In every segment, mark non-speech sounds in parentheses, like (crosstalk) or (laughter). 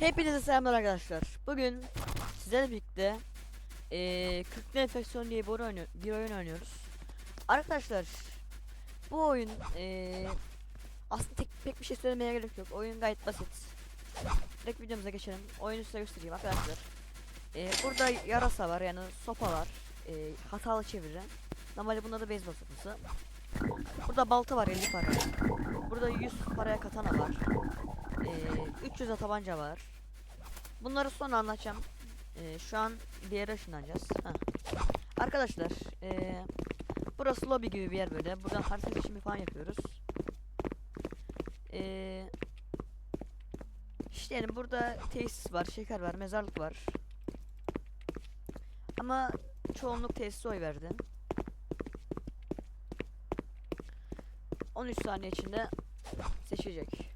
Hepinize selamlar arkadaşlar. Bugün sizlerle birlikte eee 40 enfeksiyon diye bir oyun, bir oyun oynuyoruz. Arkadaşlar bu oyun eee aslında tek, pek bir şey söylemeye gerek yok. Oyun gayet basit. Direkt videomuza geçelim. Oyunu size göstereyim arkadaşlar. Eee, burada yarasa var yani sopa var. Eee, hatalı çeviren. Normalde bunda da beyzbol sopası. Burada balta var 50 para. Burada 100 paraya katana var. Ee, 300 de tabanca var. Bunları sonra anlatacağım. Ee, şu an bir yere ışınlanacağız. Heh. Arkadaşlar, ee, burası lobi gibi bir yer böyle. Buradan harita seçimi falan yapıyoruz. Ee, işte yani burada tesis var, şeker var, mezarlık var. Ama çoğunluk tesise oy verdi. 13 saniye içinde seçecek.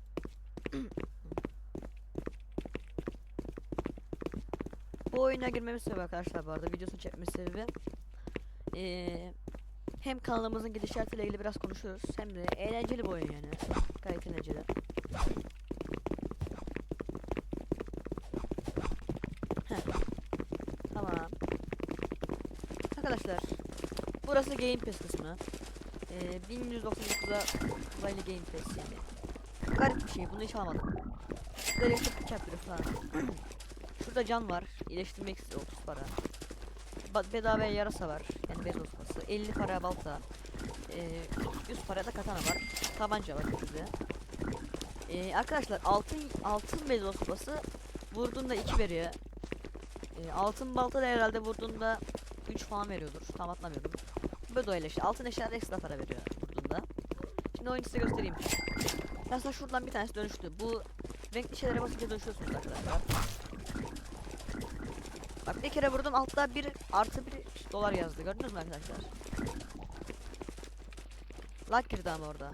Bu oyuna girmemiz sebebi arkadaşlar bu arada videosunu çekmesi sebebi eee, hem kanalımızın gidişatıyla ilgili biraz konuşuyoruz hem de eğlenceli bir oyun yani gayet eğlenceli. Tamam. Arkadaşlar burası Game Pass kısmı. Eee 1199'a Valley Game Pass yani. Garip bir şey bunu hiç almadım. Şurada elektrik bıçak falan. (clears throat) Şurada can var. İyileştirmek istiyor 30 para. Ba bedava yarasa var. Yani bez sopası. 50 para balta. Ee, 100 para da katana var. Tabanca var bizde. Ee, arkadaşlar altın altın bez sopası vurduğunda 2 veriyor. Ee, altın balta da herhalde vurduğunda 3 falan veriyordur. Tam atlamıyorum. Böyle öyle işte. Altın eşyalar ekstra para veriyor vurduğunda. Şimdi oyunu size göstereyim. Mesela şuradan bir tanesi dönüştü. Bu renkli şeylere basınca dönüşüyorsunuz arkadaşlar. Bak bir kere vurdum altta bir artı bir dolar yazdı. Gördünüz mü arkadaşlar? Lag girdi ama orada.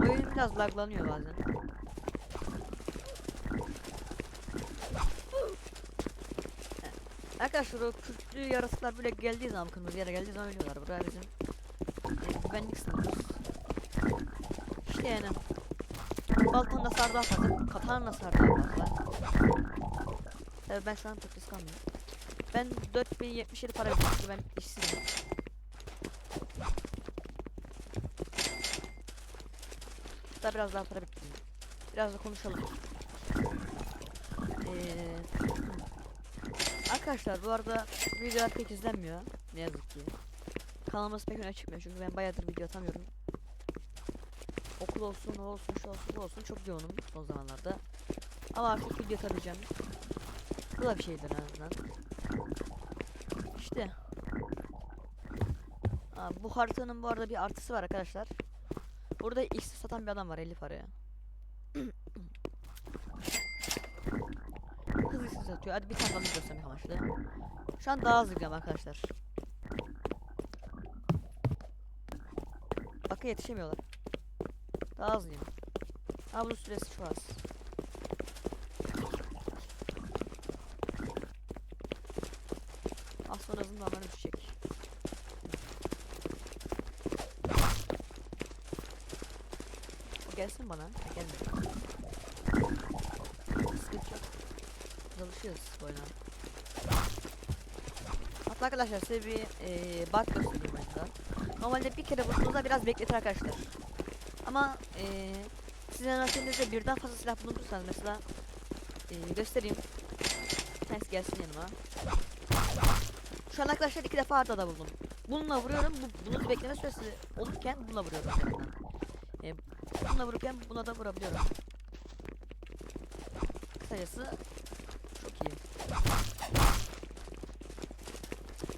Oyun biraz laglanıyor bazen. Arkadaşlar o kürklü yaratıklar böyle geldiği zaman kırmızı yere geldiği zaman ölüyorlar. Buraya bizim e, güvenlik sınırımız. İşte yani. Baltanın da sardığı fazla, katanın da sardığı fazla. Tabii ben şu an çok risk almıyorum. Ben 4077 para çünkü ben işsizim. Hatta biraz daha para biriktireyim. Biraz da konuşalım. Ee, Arkadaşlar bu arada videolar pek izlenmiyor. Ne yazık ki. Kanalımız pek öne çıkmıyor çünkü ben bayağıdır video atamıyorum. Okul olsun, o olsun, şu olsun, bu olsun çok yoğunum son zamanlarda. Ama artık video atabileceğim. Bu bir şeydir en azından. İşte. Aa, bu haritanın bu arada bir artısı var arkadaşlar. Burada X satan bir adam var 50 paraya. Hızlı satıyor. Hadi bir tane daha göstermek amaçlı. Şu an daha hızlı gidiyorum arkadaşlar. Bakın yetişemiyorlar. Daha hızlıyım. Ha bunun süresi çok az. Az sonra hızım normal düşecek. O gelsin bana. Ha, gelmiyor. Sıkıntı yok. Biz alışıyoruz bu oyuna. Hatta arkadaşlar size bir eee bug göstereyim. Normalde bir kere vurduğunuzda biraz bekletir arkadaşlar. Ama eee sizin anahtarınızda birden fazla silah bulundursanız mesela eee göstereyim. Tanesi gelsin yanıma. Şu an arkadaşlar iki defa arda da buldum. Bununla vuruyorum. Bu, bunun bekleme süresi olurken bununla vuruyorum. Eee bununla vururken buna da vurabiliyorum. Kısacası çok iyi.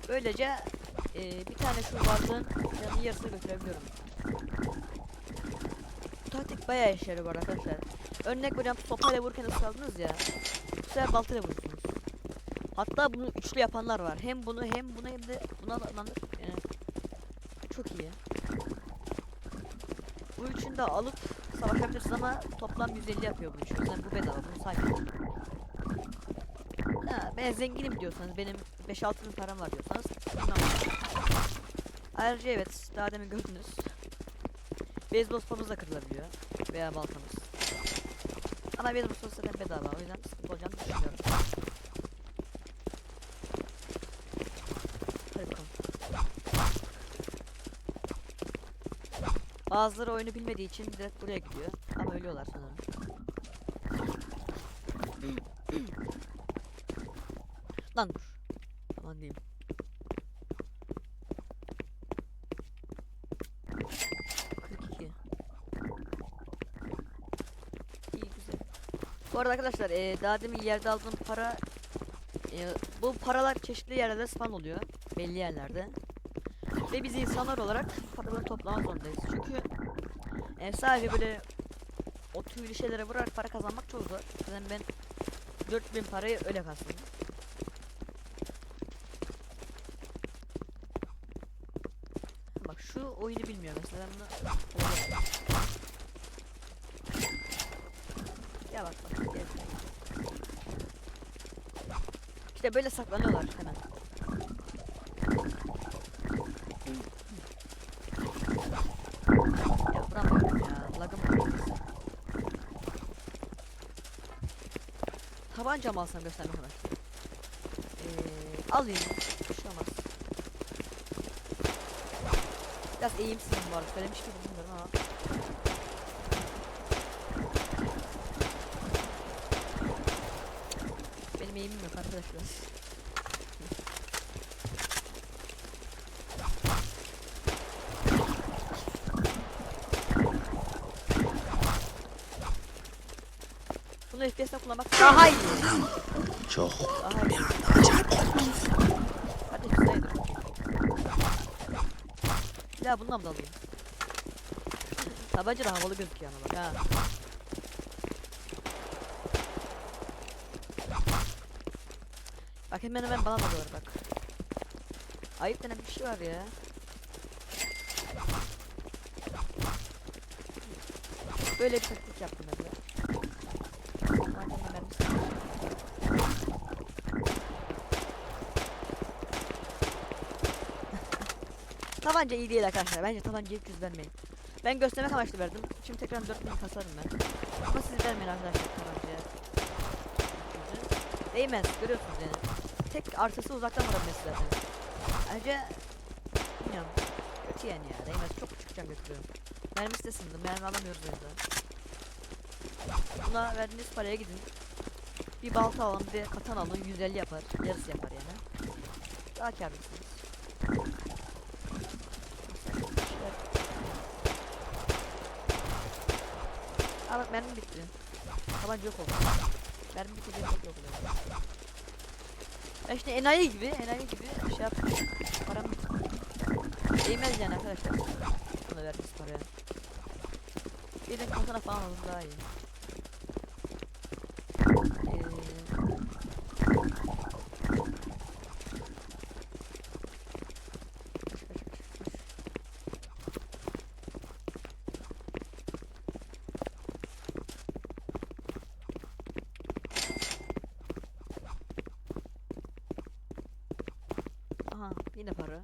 Böylece eee, bir tane şu varlığın canını yarısını götürebiliyorum. Bu taktik bayağı işe yarıyor arkadaşlar. Örnek veriyorum sopayla vururken ıskaldınız ya. Bu sefer baltayla vurursunuz. Hatta bunu üçlü yapanlar var. Hem bunu hem bunu hem de buna adamlar yani çok iyi. Bu üçünü de alıp savaşabilirsiniz ama toplam 150 yapıyor bu üçü. O bu bedava bunu saymayın. Ha, ben zenginim diyorsanız benim 5-6 bin param var diyorsanız. Ayrıca evet daha demin gördünüz. Beyzbol sopamız da kırılabiliyor veya baltamız. Ama benim bu sosyal bedava o yüzden sıkıntı olacağını düşünmüyorum. Bazıları oyunu bilmediği için direkt buraya gidiyor. Ama ölüyorlar sanırım. Lan dur. Aman diyeyim. Bu arada arkadaşlar eee daha demin yerde aldığım para eee, bu paralar çeşitli yerlerde spawn oluyor. Belli yerlerde. Ve biz insanlar olarak paraları toplamak zorundayız. Çünkü eee, sadece böyle o tüylü şeylere vurarak para kazanmak çok zor. Zaten ben 4000 parayı öyle kastım. Bak şu oyunu öyle Ya bak bak gel. İşte böyle saklanıyorlar hemen. Ya vuramıyorum ya. Lagım var. Tabanca mı alsam göstermek kadar. Ee, alayım. Bir şey olmaz. Biraz eğimsizim bu arada. Söylemiş miydim bilmiyorum ama. Benim eğimim yok arkadaşlar. Bunu FPS'te kullanmak daha iyi. Çok Daha iyi. Hadi sayılır. Daha bundan mı da alayım? Tabanca da havalı gözüküyor ama bak ha. Bak hemen hemen bana da doğru bak. Ayıp denen bir şey var ya. Böyle bir taktik yaptım ben de. Madem hemen Tabanca iyi değil arkadaşlar. Bence tabancayı hiç vermeyin. Ben göstermek amaçlı verdim. Şimdi tekrar 4000 kasarım ben. Ama siz vermeyin arkadaşlar tabancaya. Değmez. Görüyorsunuz yani. Tek artısı uzaktan vurabilmesi zaten. Ayrıca bilmiyorum. Kötü yani ya. Değmez. Çok küçük can götürüyorum. Mermi sitesinde mermi alamıyoruz yüzden. Buna verdiğiniz paraya gidin. Bir balta alın, bir katan alın, 150 yapar. Yarısı yapar yani. Daha kârlısınız. Aa bak mermi bitti. Tabanca yok oldu. Mermi bitti diye çok yok oluyor. Ya işte enayi gibi, enayi gibi şey yapmış. Param. Değmez yani arkadaşlar. Buna verdiğiniz paraya. Bir de kasana falan alın daha iyi. Yine para.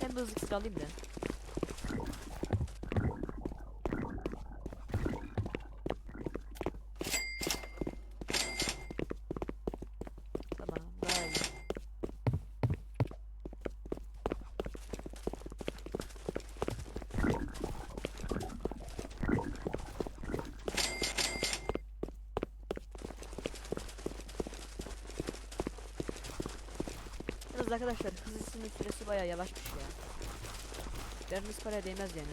Hem de hızlı alayım da. Tamam daha iyi. Yalnız arkadaşlar hız isinin süresi bayağı yavaşmış ya. Verdiğiniz paraya değmez yani.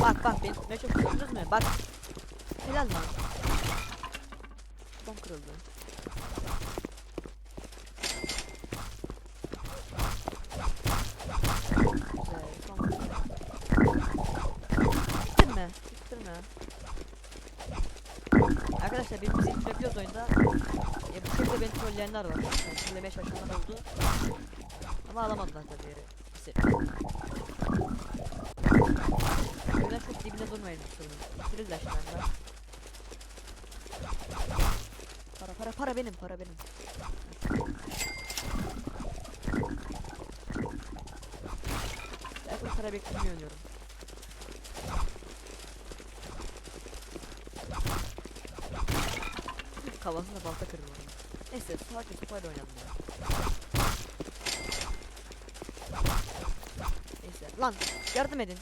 Bak bak beni tutmaya çok gördünüz mü? Bak. Helal lan. Tam kırıldı. Güzel, son bir Bitirme, bitirme. Arkadaşlar biz bizi bitirebiliyoruz oyunda. E, bu şekilde beni trolleyen isteyenler var. Yani fullemeye çalışanlar oldu. Ama alamadılar tabii. Neyse. O çok dibine durmayın bu sorunun. Bitirirler şimdi anda. Para para para benim para benim. Ben bu para beklemiyor Kafasına balta kırdım onu. Neyse sadece sopayla oynayalım ya. Neyse lan yardım edin.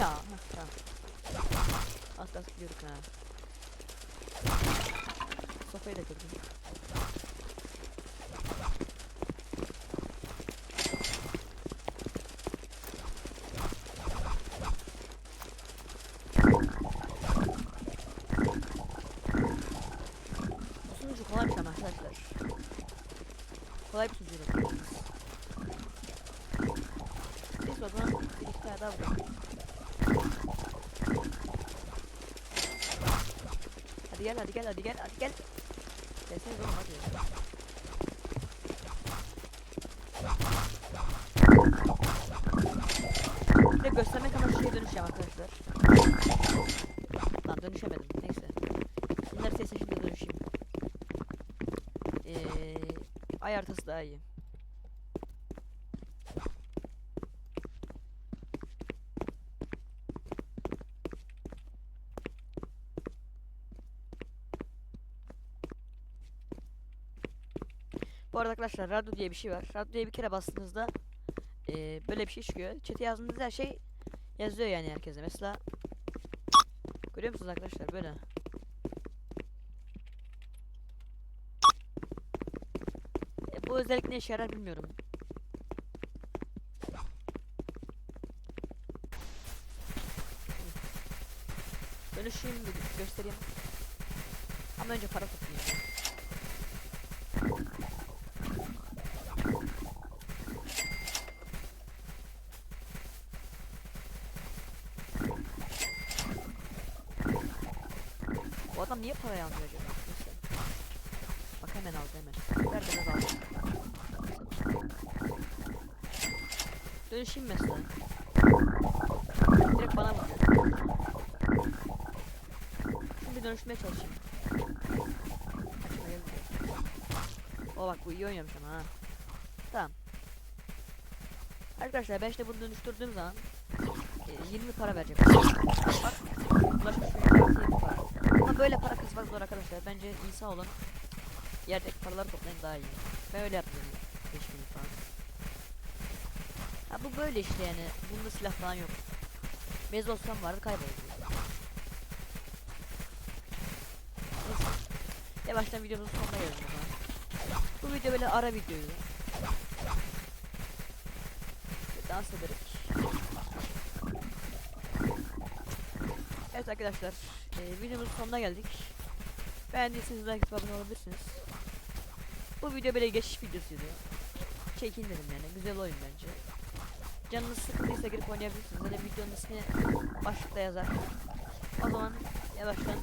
Ya heh, tamam. Kalsın gidiyorduk ha. Sopayı da kırdım. Bu sunucu kolaymış ama arkadaşlar. Kolay bir sunucu yapıyorsunuz. Neyse o zaman bir iki tane daha vuralım. Hadi gel hadi gel hadi gel hadi gel. Gelseniz oğlum hadi. Bir de göstermek amaçlı şeye dönüşeceğim arkadaşlar. Lan dönüşemedim neyse. Bunları ses şimdi dönüşeyim. Ee, ay haritası daha iyi. Bu arada arkadaşlar radyo diye bir şey var. Radyoya bir kere bastığınızda eee, böyle bir şey çıkıyor. Chat'e yazdığınız her şey yazıyor yani herkese. Mesela görüyor musunuz arkadaşlar böyle. E, bu özellik ne işe yarar bilmiyorum. Dönüşeyim göstereyim. Ama önce para toplayayım. Adam niye parayı almıyor acaba? Neyse. Bak hemen aldı hemen. Ver demez aldı. Dönüşeyim mesela. Direkt bana vuruyor. Şimdi dönüşmeye çalışayım. O bak iyi oynuyormuş ama ha. Tamam. Arkadaşlar ben işte bunu dönüştürdüğüm zaman e, 20 para verecek. Bak ulaşmış bir 20 para. Ama böyle para kazmak zor arkadaşlar. Bence insan olun. Yerdeki paraları toplayın daha iyi. Ben öyle yapıyorum. 5000 falan. Ha bu böyle işte yani. Bunda silah falan yok. Bez olsam vardı kayboldu. Neyse. Yavaştan videomuzun sonuna gelelim. Bu video böyle ara videoydu. Ve Dans ederek. Evet arkadaşlar. E, videomuzun sonuna geldik. Beğendiyseniz like abone olabilirsiniz. Bu video böyle geçiş videosuydu. Çekin dedim yani. Güzel oyun bence. Canınız sıkıldıysa girip oynayabilirsiniz. Zaten videonun ismi başlıkta yazar. O zaman yavaştan